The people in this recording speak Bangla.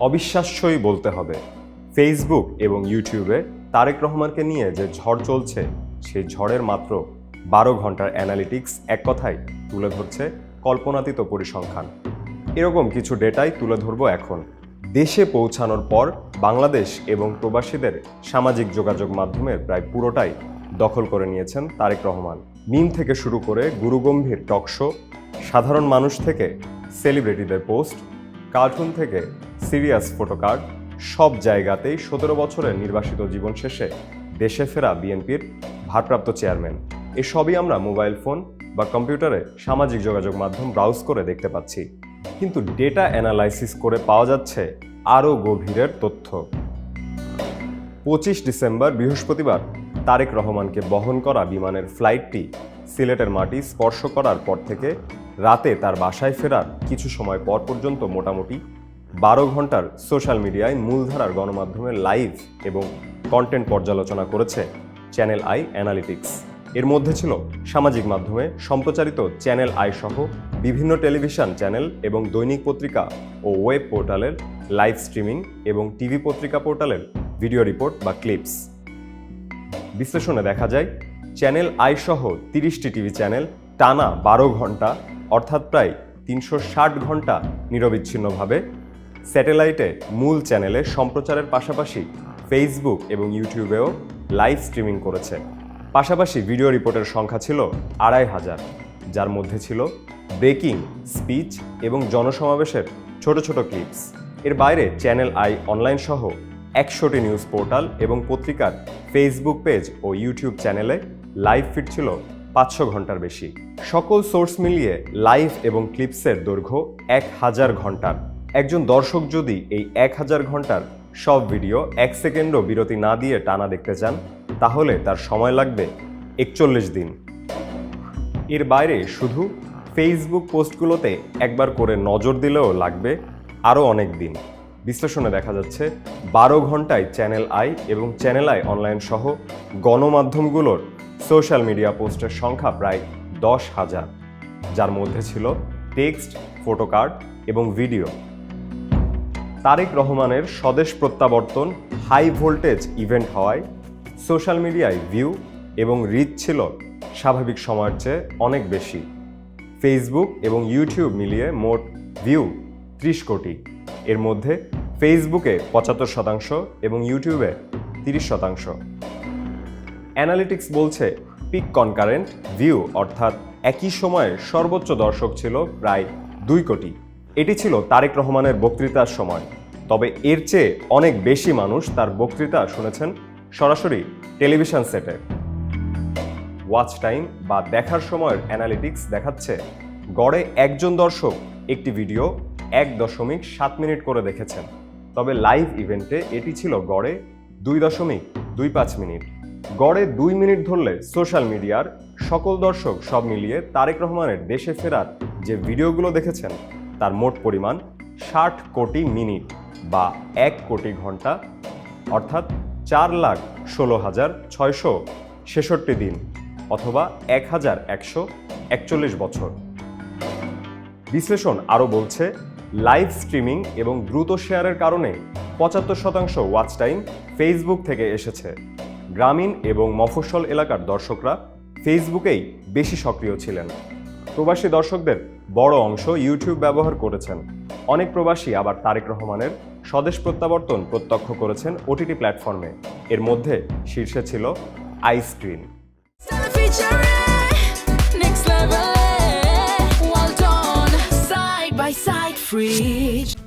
অবিশ্বাস্যই বলতে হবে ফেসবুক এবং ইউটিউবে তারেক রহমানকে নিয়ে যে ঝড় চলছে সেই ঝড়ের মাত্র বারো ঘণ্টার অ্যানালিটিক্স এক কথায় তুলে ধরছে কল্পনাতীত পরিসংখ্যান। এরকম কিছু ডেটাই তুলে ধরবো এখন। দেশে পৌঁছানোর পর বাংলাদেশ এবং প্রবাসীদের সামাজিক যোগাযোগ মাধ্যমের প্রায় পুরোটাই দখল করে নিয়েছেন তারেক রহমান। মিম থেকে শুরু করে গুরুগম্ভীর টকশো সাধারণ মানুষ থেকে সেলিব্রিটিদের পোস্ট কার্টুন থেকে সিরিয়াস ফটোকার্ড সব জায়গাতেই সতেরো বছরের নির্বাসিত জীবন শেষে দেশে ফেরা বিএনপির ভারপ্রাপ্ত চেয়ারম্যান। এসবই আমরা মোবাইল ফোন বা কম্পিউটারে সামাজিক যোগাযোগ মাধ্যম ব্রাউজ করে দেখতে পাচ্ছি। কিন্তু ডেটা অ্যানালাইসিস করে পাওয়া যাচ্ছে আরও গভীরের তথ্য। পঁচিশ ডিসেম্বর, বৃহস্পতিবার তারেক রহমানকে বহন করা বিমানের ফ্লাইটটি সিলেটের মাটি স্পর্শ করার পর থেকে রাতে তার বাসায় ফেরার কিছু সময় পর পর্যন্ত মোটামুটি বারো ঘণ্টার সোশ্যাল মিডিয়ায় মূলধারার গণমাধ্যমের লাইভ এবং কন্টেন্ট পর্যালোচনা করেছে চ্যানেল আই অ্যানালিটিক্স। এর মধ্যে ছিল সামাজিক মাধ্যমে সম্প্রচারিত চ্যানেল আই সহ বিভিন্ন টেলিভিশন চ্যানেল এবং দৈনিক পত্রিকা ও ওয়েব পোর্টালের লাইভ স্ট্রিমিং এবং টিভি পত্রিকা পোর্টালের ভিডিও রিপোর্ট বা ক্লিপস। বিশ্লেষণে দেখা যায়, চ্যানেল আই সহ তিরিশটি টিভি চ্যানেল টানা বারো ঘণ্টা, অর্থাৎ প্রায় তিনশো ষাট ঘণ্টা নিরবিচ্ছিন্নভাবে স্যাটেলাইটে মূল চ্যানেলে সম্প্রচারের পাশাপাশি ফেসবুক এবং ইউটিউবেও লাইভ স্ট্রিমিং করেছে। পাশাপাশি ভিডিও রিপোর্টের সংখ্যা ছিল আড়াই হাজার, যার মধ্যে ছিল ব্রেকিং স্পিচ এবং জনসমাবেশের ছোট ছোট ক্লিপস এর বাইরে চ্যানেল আই অনলাইন সহ একশোটি নিউজ পোর্টাল এবং পত্রিকার ফেসবুক পেজ ও ইউটিউব চ্যানেলে লাইভ ফিড ছিল পাঁচশো ঘণ্টার বেশি। সকল সোর্স মিলিয়ে লাইভ এবং ক্লিপসের দৈর্ঘ্য এক হাজার ঘণ্টার। একজন দর্শক যদি এই এক হাজার ঘণ্টার সব ভিডিও এক সেকেন্ডও বিরতি না দিয়ে টানা দেখতে চান, তাহলে তার সময় লাগবে একচল্লিশ দিন। এর বাইরে শুধু ফেসবুক পোস্টগুলোতে একবার করে নজর দিলেও লাগবে আরও অনেক দিন। বিশ্লেষণে দেখা যাচ্ছে, বারো ঘন্টায় চ্যানেল আই এবং চ্যানেল আই অনলাইন সহ গণমাধ্যমগুলোর সোশ্যাল মিডিয়া পোস্টের সংখ্যা প্রায় দশ হাজার, যার মধ্যে ছিল টেক্সট ফটোকার্ড এবং ভিডিও। তারেক রহমানের স্বদেশ প্রত্যাবর্তন হাই ভোল্টেজ ইভেন্ট হওয়ায় সোশ্যাল মিডিয়ায় ভিউ এবং রিচ ছিল স্বাভাবিক সময়ের চেয়ে অনেক বেশি। ফেসবুক এবং ইউটিউব মিলিয়ে মোট ভিউ ত্রিশ কোটি। এর মধ্যে ফেসবুকে পঁচাত্তর শতাংশ এবং ইউটিউবে তিরিশ শতাংশ। অ্যানালিটিক্স বলছে পিক কনকারেন্ট ভিউ অর্থাৎ একই সময়ে সর্বোচ্চ দর্শক ছিল প্রায় দুই কোটি। এটি ছিল তারেক রহমানের বক্তৃতার সময়। তবে এর চেয়ে অনেক বেশি মানুষ তার বক্তৃতা শুনেছেন সরাসরি টেলিভিশন সেটে। ওয়াচ টাইম বা দেখার সময়ের অ্যানালিটিক্স দেখাচ্ছে, গড়ে একজন দর্শক একটি ভিডিও এক দশমিক সাত মিনিট করে দেখেছেন। তবে লাইভ ইভেন্টে এটি ছিল গড়ে দুই দশমিক দুই পাঁচ মিনিট। গড়ে দুই মিনিট ধরলে সোশ্যাল মিডিয়ার সকল দর্শক সব মিলিয়ে তারেক রহমানের দেশে ফেরার যে ভিডিওগুলো দেখেছেন, তার মোট পরিমাণ ষাট কোটি মিনিট বা এক কোটি ঘণ্টা, অর্থাৎ চার লাখ ষোলো হাজার ছয়শো ছেষট্টি দিন অথবা এক হাজার একশো একচল্লিশ বছর। বিশ্লেষণ আরও বলছে, লাইভ স্ট্রিমিং এবং দ্রুত শেয়ারের কারণে পঁচাত্তর শতাংশ ওয়াচ টাইম ফেসবুক থেকে এসেছে। গ্রামীণ এবং মফস্বল এলাকার দর্শকরা ফেসবুকেই বেশি সক্রিয় ছিলেন। প্রবাসী দর্শকদের বড় অংশ ইউটিউব ব্যবহার করেছেন। অনেক প্রবাসী আবার তারেক রহমানের স্বদেশ প্রত্যাবর্তন প্রত্যক্ষ করেছেন ওটিটি প্ল্যাটফর্মে। এর মধ্যে শীর্ষে ছিল আইস্ক্রিন fridge.